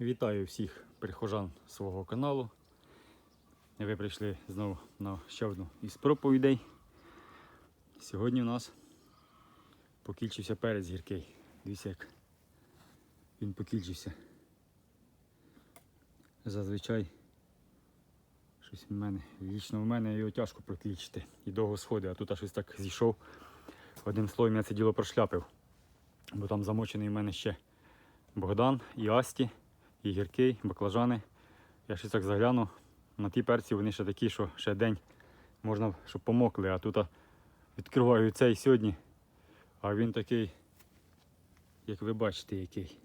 Вітаю всіх прихожан свого каналу. Ви прийшли знову на ще одну із проповідей. Сьогодні у нас покільчився перець гіркий. Дивіться, як він покільчився. Зазвичай щось в мене, лічно в мене його тяжко прокільчити і довго сходить, а тут щось так зійшов. Одним словом я це діло прошляпив, бо там замочений в мене ще Богдан і Асті і гіркий, баклажани. Я щось так загляну. На ті перці вони ще такі, що ще день можна, щоб помокли, а тут відкриваю цей сьогодні. А він такий, як ви бачите, який.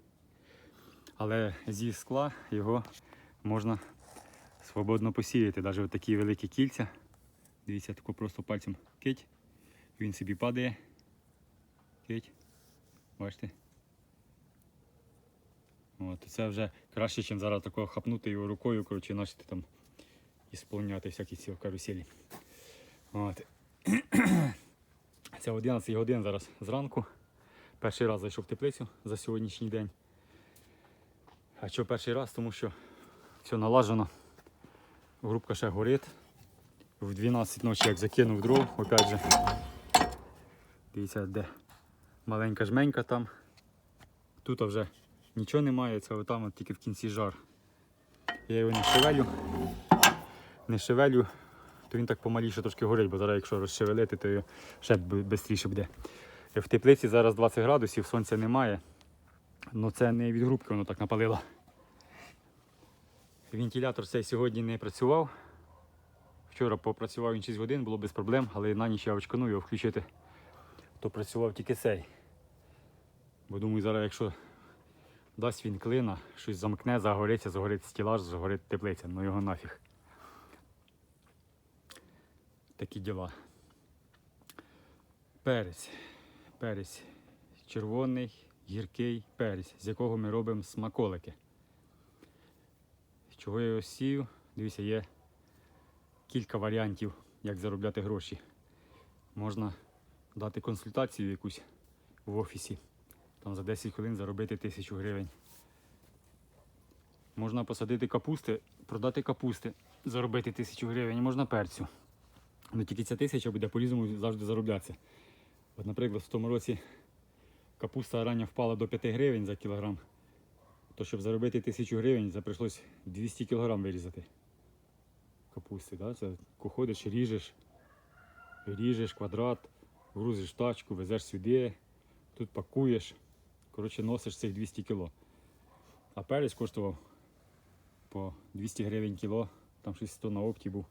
Але зі скла його можна свободно посіяти. Навіть такі великі кільця. Дивіться, тако просто пальцем кить. Він собі падає. Кить. Бачите? От, це вже краще, ніж зараз такого хапнути його рукою, коротше, і почати там ісполняти всякі ці каруселі. От. Це 11 годин зараз зранку. Перший раз зайшов в теплицю за сьогоднішній день. А що перший раз? Тому що все налажено. Грубка ще горить. В 12 ночі як закинув дров, опять же. Дивіться, де маленька жменька там. Тут вже нічого немає, це отам от тільки в кінці жар. Я його не шевелю. Не шевелю, то він так помаліше трошки горить, бо зараз якщо розшевелити, то ще швидше буде. В теплиці зараз 20 градусів, сонця немає. Ну це не від грубки, воно так напалило. Вентилятор цей сьогодні не працював. Вчора попрацював він 6 годин, було без проблем, але на ніч я очканув його включити, то працював тільки цей. Бо думаю, зараз якщо дасть він клина, щось замкне, загориться, загорить стілаж, загорить теплиця, ну його нафіг. Такі діла. Перець. Перець червоний, гіркий перець, з якого ми робимо смаколики. Чого я його сію? Дивіться, є кілька варіантів, як заробляти гроші. Можна дати консультацію якусь в офісі, там за 10 хвилин заробити тисячу гривень. Можна посадити капусти, продати капусти, заробити тисячу гривень, можна перцю. Ну тільки ця тисяча буде по-різному завжди зароблятися. От, наприклад, в тому році капуста рання впала до 5 гривень за кілограм. То щоб заробити тисячу гривень, це прийшлось 200 кілограм вирізати капусти. Да? Це ходиш, ріжеш, ріжеш квадрат, грузиш тачку, везеш сюди, тут пакуєш. Коротше, носиш цих 200 кіло. А перець коштував по 200 гривень кіло, там щось 100 на опті був.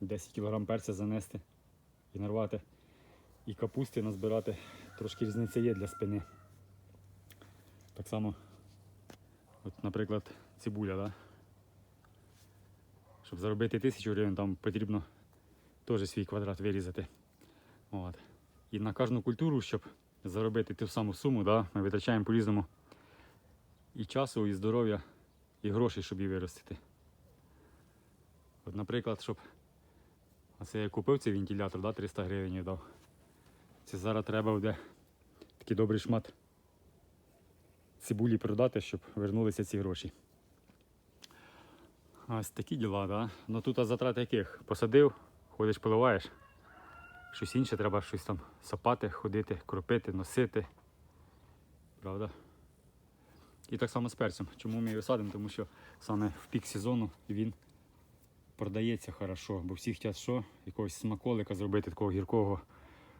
10 кілограм перця занести і нарвати. І капусти назбирати. Трошки різниця є для спини. Так само, от, наприклад, цибуля, да? щоб заробити тисячу гривень, там потрібно теж свій квадрат вирізати. От. І на кожну культуру, щоб заробити ту саму суму, да, ми витрачаємо по-різному і часу, і здоров'я, і грошей, щоб її виростити. От, наприклад, щоб оце я купив цей вентилятор, да, 300 гривень я дав. Це зараз треба буде такий добрий шмат цибулі продати, щоб вернулися ці гроші. Ось такі діла, да? Ну тут а затрати яких? Посадив, ходиш, поливаєш. Щось інше треба щось там сапати, ходити, кропити, носити. Правда? І так само з перцем. Чому ми його садимо? Тому що саме в пік сезону він продається хорошо, бо всі хочуть що? Якогось смаколика зробити, такого гіркого,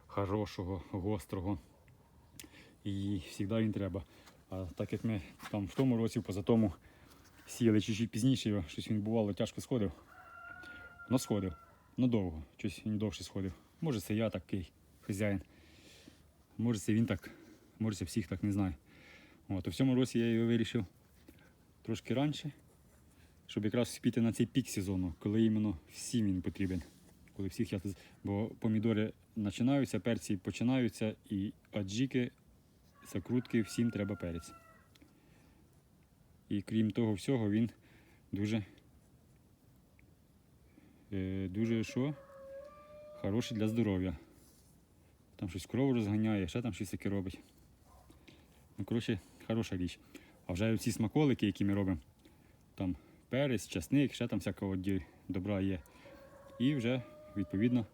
хорошого, гострого. І завжди він треба. А так як ми там в тому році, позатому сіяли чуть-чуть пізніше, щось він бувало тяжко сходив. Ну сходив. Ну довго, щось він довше сходив. Може це я такий хазяїн. Може це він так, може це всіх так не знаю. От, у цьому році я його вирішив трошки раніше, щоб якраз вспіти на цей пік сезону, коли іменно всім він потрібен. Коли всіх я... Бо помідори починаються, перці починаються, і аджіки, закрутки, всім треба перець. І крім того всього, він дуже, е, дуже що? Хороший для здоров'я. Там щось кров розганяє, ще там щось таке робить. Ну, коротше, хороша річ. А вже ці смаколики, які ми робимо, там перець, часник, ще там всякого добра є. І вже, відповідно,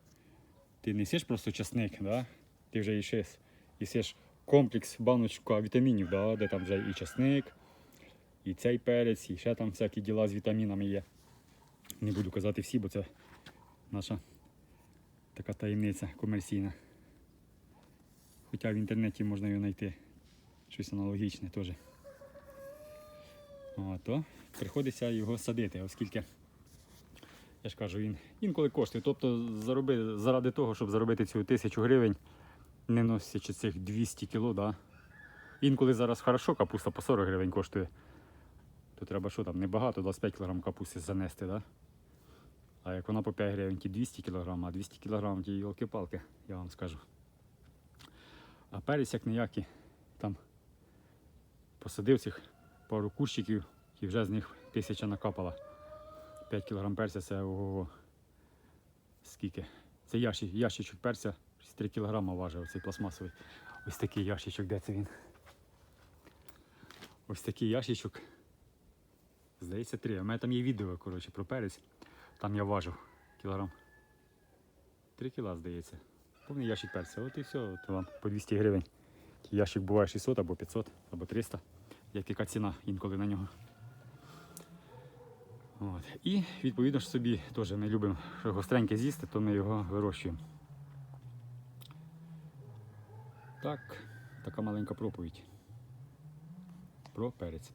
ти не їсиш просто часник, да? ти вже їсиш, їсиш комплекс, баночка вітамінів, да? де там вже і часник, і цей перець, і ще там всякі діла з вітамінами є. Не буду казати всі, бо це наша така таємниця комерційна. Хоча в інтернеті можна його знайти. Щось аналогічне теж. О, то приходиться його садити, оскільки, я ж кажу, він інколи коштує. Тобто зароби, заради того, щоб заробити цю тисячу гривень, не носячи цих 200 кіло, да. інколи зараз хорошо, капуста по 40 гривень коштує. То треба що там, небагато, 25 кг капусти занести, да? А як вона по 5 гривень, ті 200 кг, а 200 кг ті йолки-палки, я вам скажу. А перець як ніякий, там посадив цих пару кущиків і вже з них тисяча накапала. 5 кг перця це ого. Скільки? Це ящичок перця, 3 кг важив оцей пластмасовий. Ось такий ящичок, де це він? Ось такий ящичок. Здається, 3. У мене там є відео, коротше, про перець. Там я важив кілограм. 3 кіла, здається. Повний ящик перця. От і все, от вам по 200 гривень. Ящик буває 600 або 500, або 300. Як яка ціна інколи на нього. От. І відповідно ж собі теж ми любимо що гостреньке з'їсти, то ми його вирощуємо. Так, така маленька проповідь про перець.